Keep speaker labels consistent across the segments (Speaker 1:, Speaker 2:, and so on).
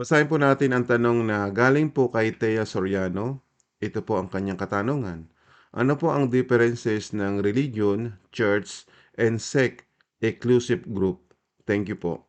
Speaker 1: Basahin po natin ang tanong na galing po kay Thea Soriano. Ito po ang kanyang katanungan. Ano po ang differences ng religion, church, and sect exclusive group? Thank you po.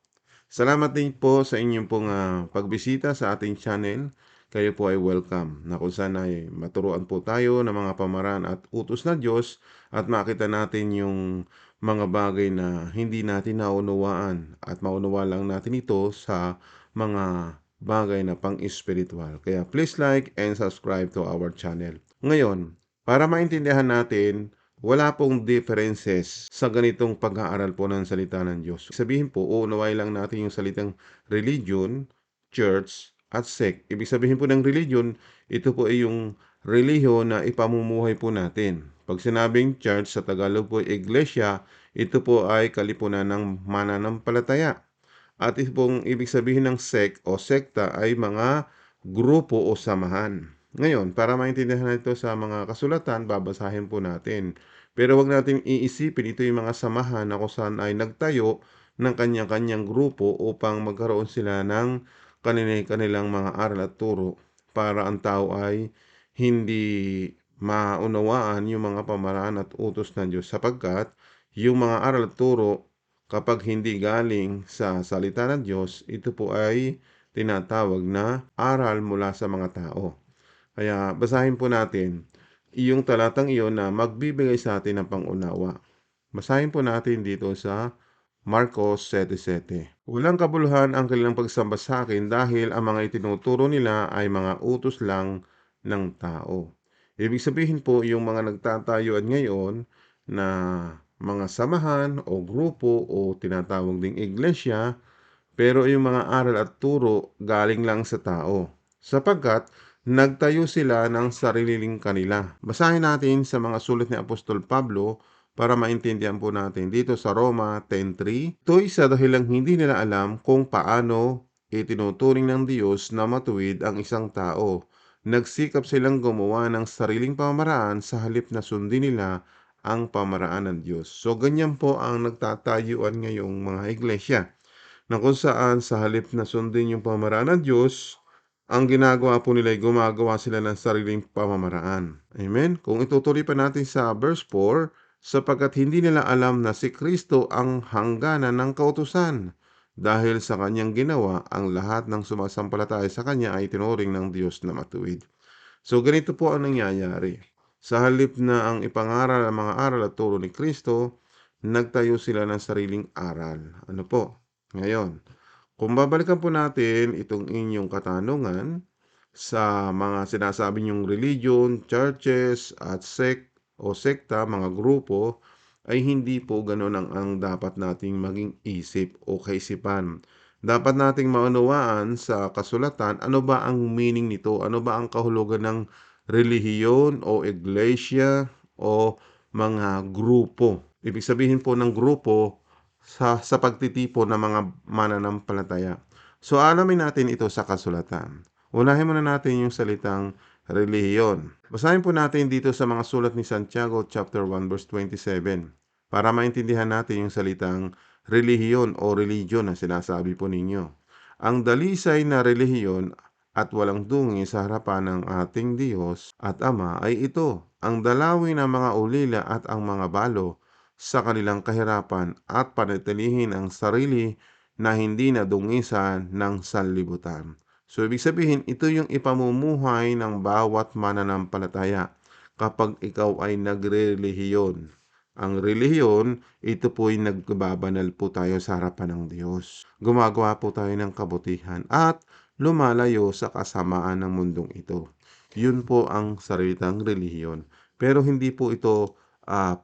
Speaker 1: Salamat din po sa inyong pong ah, pagbisita sa ating channel. Kayo po ay welcome na kung saan ay maturuan po tayo ng mga pamaraan at utos ng Diyos at makita natin yung mga bagay na hindi natin naunawaan at maunawa lang natin ito sa mga bagay na pang-espiritual. Kaya please like and subscribe to our channel. Ngayon, para maintindihan natin, wala pong differences sa ganitong pag-aaral po ng salita ng Diyos. Sabihin po, uunaway lang natin yung salitang religion, church, at sect. Ibig sabihin po ng religion, ito po ay yung relihiyon na ipamumuhay po natin. Pag sinabing church sa Tagalog po iglesia, ito po ay kalipunan ng mananampalataya. At pong ibig sabihin ng sect o sekta ay mga grupo o samahan. Ngayon, para maintindihan natin ito sa mga kasulatan, babasahin po natin. Pero wag natin iisipin ito yung mga samahan na kung saan ay nagtayo ng kanya-kanyang grupo upang magkaroon sila ng kanilang mga aral at turo para ang tao ay hindi maunawaan yung mga pamaraan at utos ng Diyos sapagkat yung mga aral at turo kapag hindi galing sa salita ng Diyos, ito po ay tinatawag na aral mula sa mga tao. Kaya basahin po natin yung talatang iyon na magbibigay sa atin ng pangunawa. Basahin po natin dito sa Marcos 7.7 Walang kabuluhan ang kanilang pagsamba sa akin dahil ang mga itinuturo nila ay mga utos lang ng tao. Ibig sabihin po yung mga nagtatayuan ngayon na mga samahan o grupo o tinatawag ding iglesia pero yung mga aral at turo galing lang sa tao sapagkat nagtayo sila ng sariling kanila. Basahin natin sa mga sulat ni Apostol Pablo para maintindihan po natin dito sa Roma 10.3. Ito'y sa dahilang hindi nila alam kung paano itinuturing ng Diyos na matuwid ang isang tao. Nagsikap silang gumawa ng sariling pamaraan sa halip na sundin nila ang pamaraan ng Diyos. So, ganyan po ang nagtatayuan ngayong mga iglesia na kung saan sa halip na sundin yung pamaraan ng Diyos, ang ginagawa po nila ay gumagawa sila ng sariling pamamaraan. Amen? Kung itutuloy pa natin sa verse 4, sapagkat hindi nila alam na si Kristo ang hangganan ng kautusan. Dahil sa kanyang ginawa, ang lahat ng sumasampalataya sa kanya ay tinuring ng Diyos na matuwid. So ganito po ang nangyayari. Sa halip na ang ipangaral ang mga aral at turo ni Kristo, nagtayo sila ng sariling aral. Ano po? Ngayon, kung babalikan po natin itong inyong katanungan sa mga sinasabi niyong religion, churches, at sect o sekta, mga grupo, ay hindi po ganun ang, ang dapat nating maging isip o kaisipan. Dapat nating maunawaan sa kasulatan ano ba ang meaning nito, ano ba ang kahulugan ng relihiyon o iglesia o mga grupo. Ibig sabihin po ng grupo sa, sa pagtitipon ng mga mananampalataya. So alamin natin ito sa kasulatan. Unahin muna natin yung salitang relihiyon. Basahin po natin dito sa mga sulat ni Santiago chapter 1 verse 27 para maintindihan natin yung salitang relihiyon o religion na sinasabi po ninyo. Ang dalisay na relihiyon at walang dungi sa harapan ng ating Diyos at Ama ay ito, ang dalawin ng mga ulila at ang mga balo sa kanilang kahirapan at panatilihin ang sarili na hindi nadungisan ng sanlibutan. So, ibig sabihin, ito yung ipamumuhay ng bawat mananampalataya kapag ikaw ay nagrelihiyon. Ang relihiyon, ito po ay nagbabanal po tayo sa harapan ng Diyos. Gumagawa po tayo ng kabutihan at lumalayo sa kasamaan ng mundong ito. Yun po ang salitang relihiyon. Pero hindi po ito uh,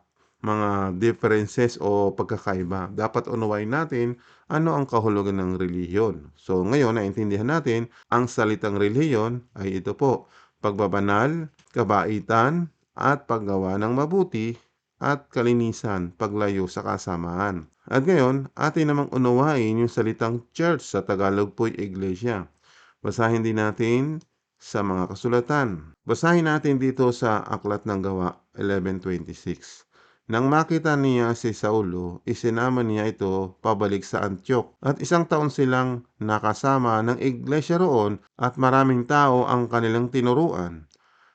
Speaker 1: mga differences o pagkakaiba. Dapat unawain natin ano ang kahulugan ng relihiyon. So ngayon, naintindihan natin, ang salitang relihiyon ay ito po, pagbabanal, kabaitan, at paggawa ng mabuti at kalinisan, paglayo sa kasamaan. At ngayon, atin namang unawain yung salitang church sa Tagalog po'y iglesia. Basahin din natin sa mga kasulatan. Basahin natin dito sa Aklat ng Gawa 11.26. Nang makita niya si Saulo, isinama niya ito pabalik sa Antioch at isang taon silang nakasama ng iglesia roon at maraming tao ang kanilang tinuruan.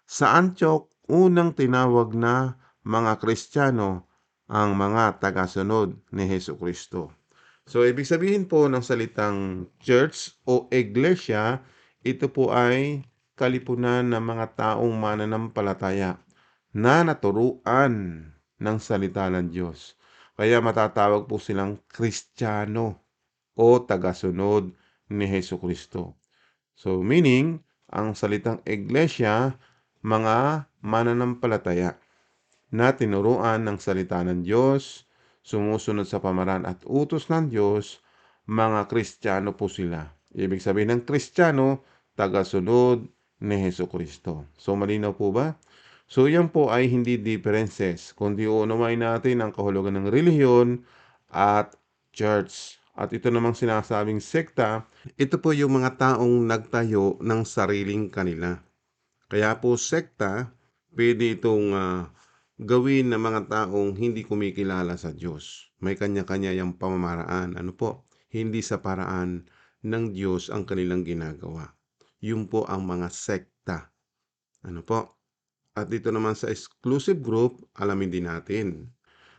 Speaker 1: Sa Antioch, unang tinawag na mga Kristiyano ang mga tagasunod ni Heso Kristo. So, ibig sabihin po ng salitang church o iglesia, ito po ay kalipunan ng mga taong mananampalataya na naturuan ng salita ng Diyos. Kaya matatawag po silang Kristiyano o tagasunod ni Heso Kristo. So meaning, ang salitang iglesia, mga mananampalataya na tinuruan ng salita ng Diyos, sumusunod sa pamaran at utos ng Diyos, mga Kristiyano po sila. Ibig sabihin ng Kristiyano, tagasunod ni Heso Kristo. So malinaw po ba? So yan po ay hindi differences, kundi uunaway natin ang kahulugan ng relihiyon at church. At ito namang sinasabing sekta, ito po yung mga taong nagtayo ng sariling kanila. Kaya po sekta, pwede itong uh, gawin ng mga taong hindi kumikilala sa Diyos. May kanya-kanya yung pamamaraan. Ano po? Hindi sa paraan ng Diyos ang kanilang ginagawa. Yun po ang mga sekta. Ano po? At dito naman sa exclusive group, alamin din natin.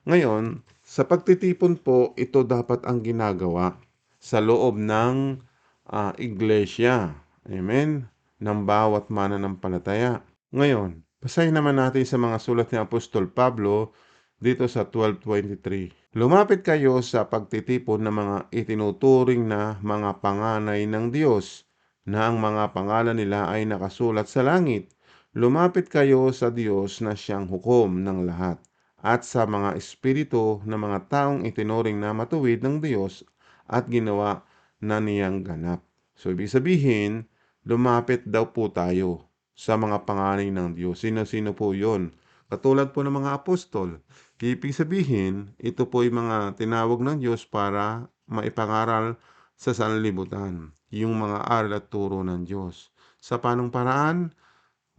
Speaker 1: Ngayon, sa pagtitipon po, ito dapat ang ginagawa sa loob ng uh, iglesia. Amen? Ng bawat mananampalataya. Ngayon, basahin naman natin sa mga sulat ni Apostol Pablo dito sa 12.23. Lumapit kayo sa pagtitipon ng mga itinuturing na mga panganay ng Diyos na ang mga pangalan nila ay nakasulat sa langit Lumapit kayo sa Diyos na siyang hukom ng lahat at sa mga espiritu ng mga taong itinuring na matuwid ng Diyos at ginawa na niyang ganap. So, ibig sabihin, lumapit daw po tayo sa mga panganay ng Diyos. Sino-sino po yon? Katulad po ng mga apostol. Ibig sabihin, ito po yung mga tinawag ng Diyos para maipangaral sa sanlibutan. Yung mga aral at turo ng Diyos. Sa panong paraan?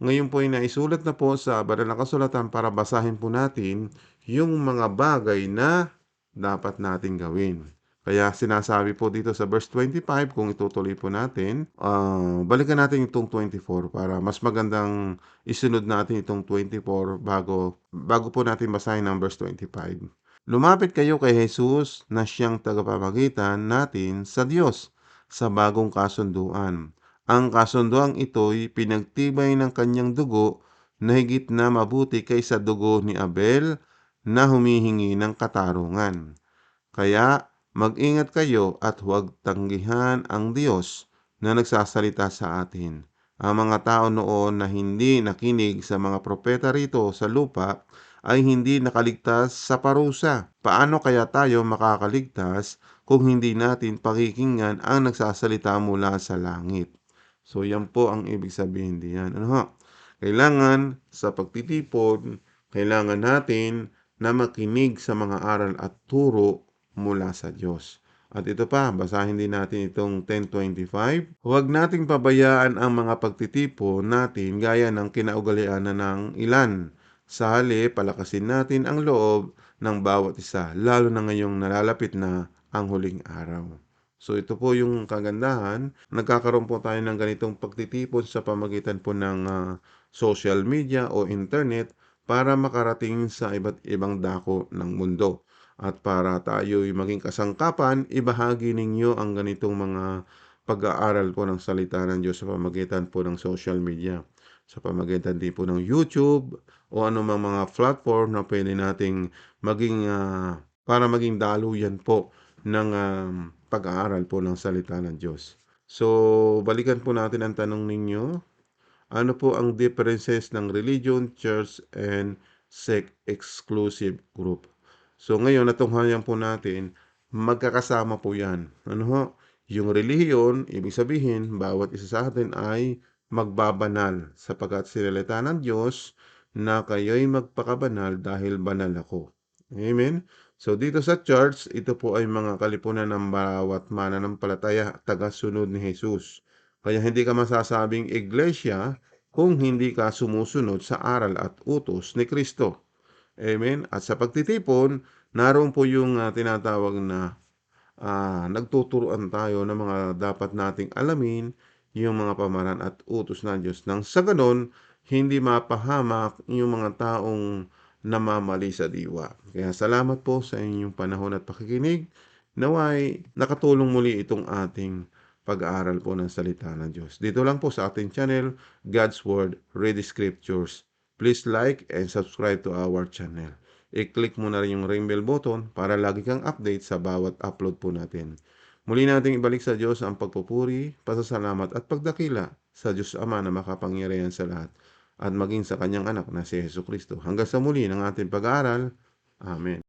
Speaker 1: Ngayon po ay naisulat na po sa banal na kasulatan para basahin po natin yung mga bagay na dapat nating gawin. Kaya sinasabi po dito sa verse 25, kung itutuloy po natin, uh, balikan natin itong 24 para mas magandang isunod natin itong 24 bago, bago po natin basahin ang verse 25. Lumapit kayo kay Jesus na siyang tagapamagitan natin sa Diyos sa bagong kasunduan ang kasunduang ito'y pinagtibay ng kanyang dugo na higit na mabuti kaysa dugo ni Abel na humihingi ng katarungan. Kaya mag-ingat kayo at huwag tanggihan ang Diyos na nagsasalita sa atin. Ang mga tao noon na hindi nakinig sa mga propeta rito sa lupa ay hindi nakaligtas sa parusa. Paano kaya tayo makakaligtas kung hindi natin pakikinggan ang nagsasalita mula sa langit? So, yan po ang ibig sabihin diyan. Ano ho? Kailangan sa pagtitipon, kailangan natin na makinig sa mga aral at turo mula sa Diyos. At ito pa, basahin din natin itong 10.25. Huwag nating pabayaan ang mga pagtitipon natin gaya ng kinaugalian na ng ilan. Sa hali, palakasin natin ang loob ng bawat isa, lalo na ngayong nalalapit na ang huling araw. So ito po yung kagandahan. Nagkakaroon po tayo ng ganitong pagtitipon sa pamagitan po ng uh, social media o internet para makarating sa iba't ibang dako ng mundo. At para tayo'y maging kasangkapan, ibahagi ninyo ang ganitong mga pag-aaral po ng salita ng Diyos sa pamagitan po ng social media. Sa pamagitan din po ng YouTube o anumang mga platform na pwede nating maging uh, para maging daluyan po ng uh, pag-aaral po ng salita ng Diyos. So, balikan po natin ang tanong ninyo. Ano po ang differences ng religion, church, and sect exclusive group? So, ngayon, natunghayan po natin, magkakasama po yan. Ano ho? Yung relihiyon, ibig sabihin, bawat isa sa atin ay magbabanal sapagkat sinalita ng Diyos na kayo'y magpakabanal dahil banal ako. Amen? So dito sa church, ito po ay mga kalipunan ng bawat mananampalataya taga-sunod ni Jesus. Kaya hindi ka masasabing iglesia kung hindi ka sumusunod sa aral at utos ni Kristo. Amen. At sa pagtitipon, naroon po yung uh, tinatawag na uh, nagtuturuan tayo ng mga dapat nating alamin, yung mga pamaran at utos ng Diyos. Nang sa ganon, hindi mapahamak yung mga taong namamali sa diwa. Kaya salamat po sa inyong panahon at pakikinig. Naway, nakatulong muli itong ating pag-aaral po ng salita ng Diyos. Dito lang po sa ating channel, God's Word, Read Scriptures. Please like and subscribe to our channel. I-click mo na rin yung ring bell button para lagi kang update sa bawat upload po natin. Muli nating ibalik sa Diyos ang pagpupuri, pasasalamat at pagdakila sa Diyos Ama na makapangyarihan sa lahat at maging sa kanyang anak na si Yesu Kristo. Hanggang sa muli ng ating pag-aaral. Amen.